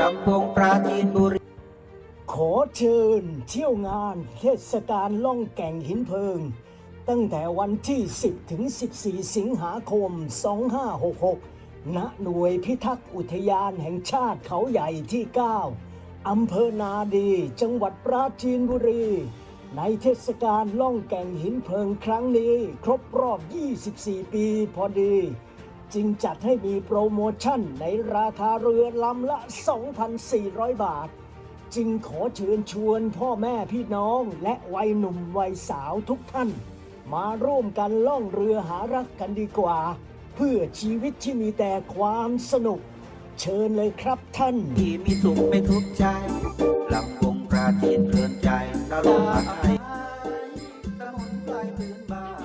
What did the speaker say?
ลำวงปราจีนบุรี ขอเชิญเที่ยวงานเทศกาลล่องแก่งหินเพลิง ตั้งแต่วันที่ 10 ถึง 14 สิงหาคม 2566 ณ หน่วยพิทักษ์อุทยานแห่งชาติเขาใหญ่ที่ 9อำเภอนาดี จังหวัดปราจีนบุรี ในเทศกาลล่องแก่งหินเพลิงครั้งนี้ ครบรอบ 24 ปีพอดี จึงจัดให้มีโปรโมชั่นในราคาเรือลำละ 2,400 บาท จึงขอเชิญชวนพ่อแม่พี่น้องและวัยหนุ่มวัยสาวทุกท่าน มาร่วมกันล่องเรือหารักกันดีกว่า เพื่อชีวิตที่มีแต่ความสนุก เชิญเลยครับท่านที่มีสุขไม่ทุกข์ใจาโลพักให้สมุนไพรพื้นบ้าน